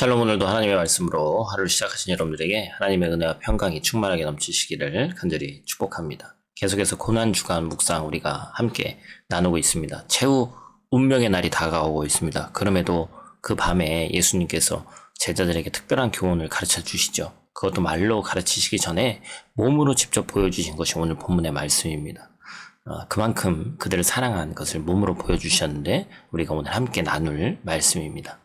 샬롬 오늘도 하나님의 말씀으로 하루를 시작하신 여러분들에게 하나님의 은혜와 평강이 충만하게 넘치시기를 간절히 축복합니다. 계속해서 고난 주간 묵상 우리가 함께 나누고 있습니다. 최후 운명의 날이 다가오고 있습니다. 그럼에도 그 밤에 예수님께서 제자들에게 특별한 교훈을 가르쳐 주시죠. 그것도 말로 가르치시기 전에 몸으로 직접 보여주신 것이 오늘 본문의 말씀입니다. 어, 그만큼 그들을 사랑한 것을 몸으로 보여주셨는데 우리가 오늘 함께 나눌 말씀입니다.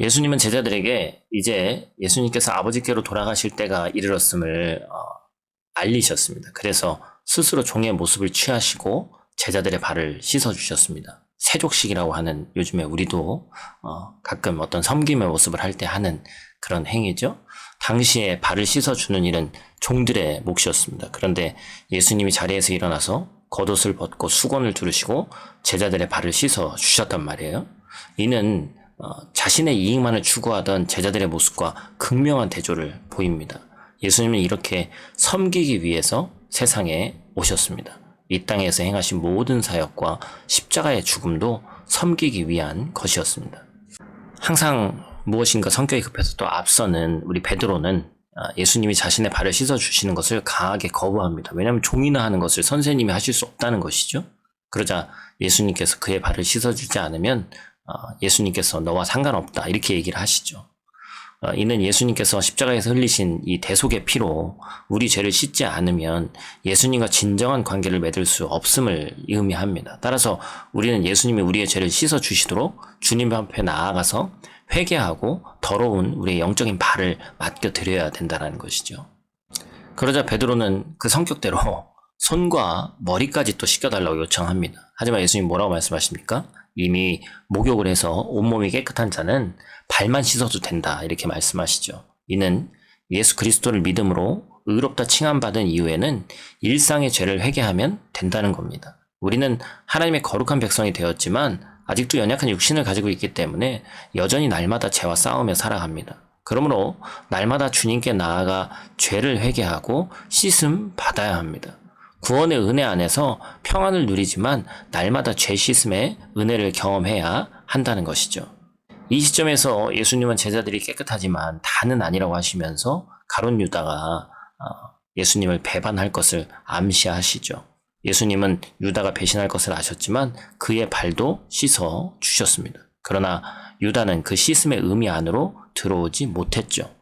예수님은 제자들에게 이제 예수님께서 아버지께로 돌아가실 때가 이르렀음을 어, 알리셨습니다. 그래서 스스로 종의 모습을 취하시고 제자들의 발을 씻어 주셨습니다. 세족식이라고 하는 요즘에 우리도 어, 가끔 어떤 섬김의 모습을 할 때 하는 그런 행위죠. 당시에 발을 씻어 주는 일은 종들의 몫이었습니다. 그런데 예수님이 자리에서 일어나서 겉옷을 벗고 수건을 두르시고 제자들의 발을 씻어 주셨단 말이에요. 이는 어, 자신의 이익만을 추구하던 제자들의 모습과 극명한 대조를 보입니다. 예수님은 이렇게 섬기기 위해서 세상에 오셨습니다. 이 땅에서 행하신 모든 사역과 십자가의 죽음도 섬기기 위한 것이었습니다. 항상 무엇인가 성격이 급해서 또 앞서는 우리 베드로는 아, 예수님이 자신의 발을 씻어 주시는 것을 강하게 거부합니다. 왜냐하면 종이나 하는 것을 선생님이 하실 수 없다는 것이죠. 그러자 예수님께서 그의 발을 씻어 주지 않으면 어, 예수님께서 너와 상관없다 이렇게 얘기를 하시죠. 어, 이는 예수님께서 십자가에서 흘리신 이 대속의 피로 우리 죄를 씻지 않으면 예수님과 진정한 관계를 맺을 수 없음을 의미합니다. 따라서 우리는 예수님이 우리의 죄를 씻어 주시도록 주님 앞에 나아가서 회개하고 더러운 우리의 영적인 발을 맡겨 드려야 된다는 것이죠. 그러자 베드로는 그 성격대로 손과 머리까지 또 씻겨달라고 요청합니다. 하지만 예수님 뭐라고 말씀하십니까? 이미 목욕을 해서 온몸이 깨끗한 자는 발만 씻어도 된다. 이렇게 말씀하시죠. 이는 예수 그리스도를 믿음으로 의롭다 칭함받은 이후에는 일상의 죄를 회개하면 된다는 겁니다. 우리는 하나님의 거룩한 백성이 되었지만 아직도 연약한 육신을 가지고 있기 때문에 여전히 날마다 죄와 싸우며 살아갑니다. 그러므로 날마다 주님께 나아가 죄를 회개하고 씻음 받아야 합니다. 구원의 은혜 안에서 평안을 누리지만 날마다 죄 씻음의 은혜를 경험해야 한다는 것이죠. 이 시점에서 예수님은 제자들이 깨끗하지만 다는 아니라고 하시면서 가론 유다가 어, 예수님을 배반할 것을 암시하시죠. 예수님은 유다가 배신할 것을 아셨지만 그의 발도 씻어 주셨습니다. 그러나 유다는 그 씻음의 의미 안으로 들어오지 못했죠.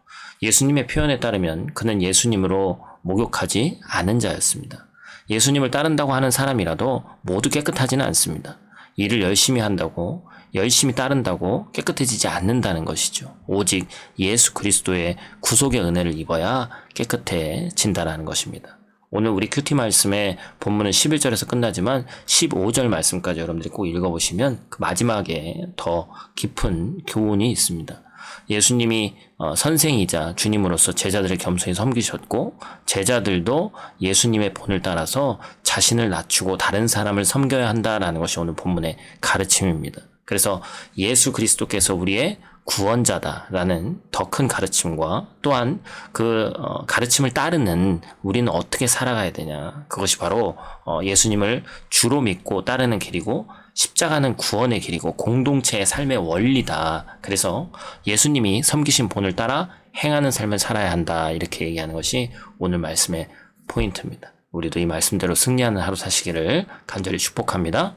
예수님의 표현에 따르면 그는 예수님으로 목욕하지 않은 자였습니다. 예수님을 따른다고 하는 사람이라도 모두 깨끗하지는 않습니다. 일을 열심히 한다고 열심히 따른다고 깨끗해지지 않는다는 것이죠. 오직 예수 그리스도의 구속의 은혜를 입어야 깨끗해진다는 것입니다. 오늘 우리 큐티 말씀의 본문은 11절에서 끝나지만 15절 말씀까지 여러분들이 꼭 읽어보시면 그 마지막에 더 깊은 교훈이 있습니다. 예수님이 어, 선생이자 주님으로서 제자들을 겸손히 섬기셨고 제자들도 예수님의 본을 따라서 자신을 낮추고 다른 사람을 섬겨야 한다라는 것이 오늘 본문의 가르침입니다. 그래서 예수 그리스도께서 우리의 구원자다라는 더 큰 가르침과 또한 그 어, 가르침을 따르는 우리는 어떻게 살아가야 되냐 그것이 바로 어, 예수님을 주로 믿고 따르는 길이고 십자가는 구원의 길이고 공동체의 삶의 원리다. 그래서 예수님이 섬기신 본을 따라 행하는 삶을 살아야 한다. 이렇게 얘기하는 것이 오늘 말씀의 포인트입니다. 우리도 이 말씀대로 승리하는 하루 사시기를 간절히 축복합니다.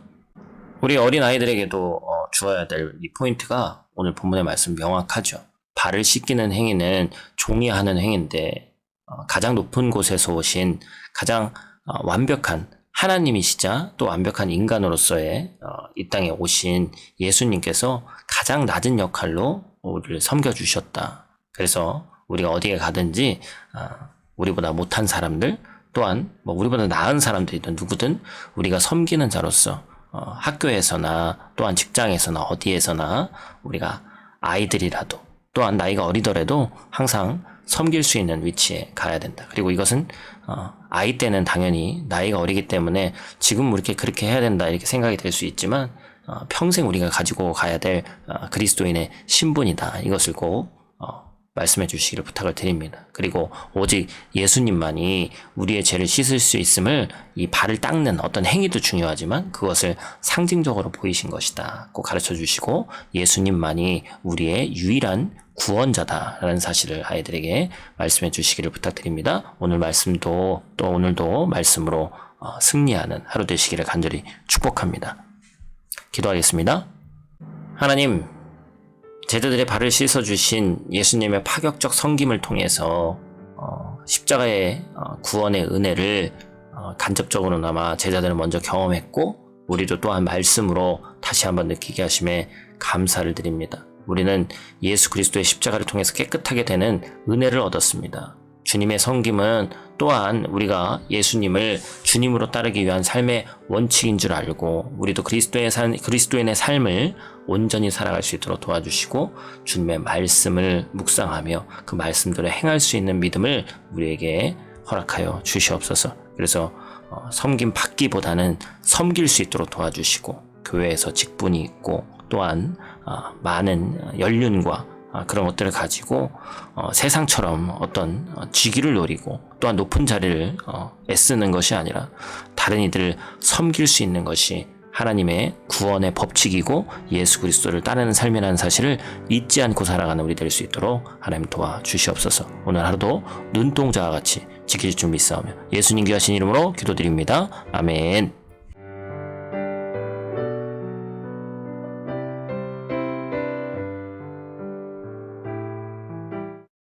우리 어린 아이들에게도 어, 주어야 될 이 포인트가 오늘 본문의 말씀 명확하죠. 발을 씻기는 행위는 종이 하는 행위인데 어, 가장 높은 곳에서 오신 가장 어, 완벽한 하나님이시자 또 완벽한 인간으로서의 어, 이 땅에 오신 예수님께서 가장 낮은 역할로 우리를 섬겨주셨다. 그래서 우리가 어디에 가든지 어, 우리보다 못한 사람들 또한 뭐 우리보다 나은 사람들이든 누구든 우리가 섬기는 자로서 어, 학교에서나 또한 직장에서나 어디에서나 우리가 아이들이라도 또한 나이가 어리더라도 항상 섬길 수 있는 위치에 가야 된다. 그리고 이것은 어, 아이 때는 당연히 나이가 어리기 때문에 지금 이렇게 그렇게 해야 된다 이렇게 생각이 될 수 있지만 어, 평생 우리가 가지고 가야 될 어, 그리스도인의 신분이다. 이것을 꼭 어, 말씀해 주시기를 부탁을 드립니다. 그리고 오직 예수님만이 우리의 죄를 씻을 수 있음을 이 발을 닦는 어떤 행위도 중요하지만 그것을 상징적으로 보이신 것이다. 꼭 가르쳐 주시고 예수님만이 우리의 유일한 구원자다라는 사실을 아이들에게 말씀해 주시기를 부탁드립니다. 오늘 말씀도 또 오늘도 말씀으로 어, 승리하는 하루 되시기를 간절히 축복합니다. 기도하겠습니다. 하나님, 제자들의 발을 씻어주신 예수님의 파격적 성김을 통해서 어, 십자가의 어, 구원의 은혜를 어, 간접적으로나마 제자들은 먼저 경험했고 우리도 또한 말씀으로 다시 한번 느끼게 하심에 감사를 드립니다. 우리는 예수 그리스도의 십자가를 통해서 깨끗하게 되는 은혜를 얻었습니다. 주님의 성김은 또한 우리가 예수님을 주님으로 따르기 위한 삶의 원칙인 줄 알고 우리도 그리스도의 산, 그리스도인의 삶을 온전히 살아갈 수 있도록 도와주시고 주님의 말씀을 묵상하며 그 말씀대로 행할 수 있는 믿음을 우리에게 허락하여 주시옵소서. 그래서 어, 섬김 받기보다는 섬길 수 있도록 도와주시고 교회에서 직분이 있고 또한 어, 많은 연륜과 아, 그런 것들을 가지고 어, 세상처럼 어떤 어, 직위를 노리고 또한 높은 자리를 어, 애쓰는 것이 아니라 다른 이들을 섬길 수 있는 것이 하나님의 구원의 법칙이고 예수 그리스도를 따르는 삶이라는 사실을 잊지 않고 살아가는 우리 될 수 있도록 하나님 도와 주시옵소서. 오늘 하루도 눈동자와 같이 지킬 줄 믿사오며 예수님 귀하신 이름으로 기도드립니다. 아멘.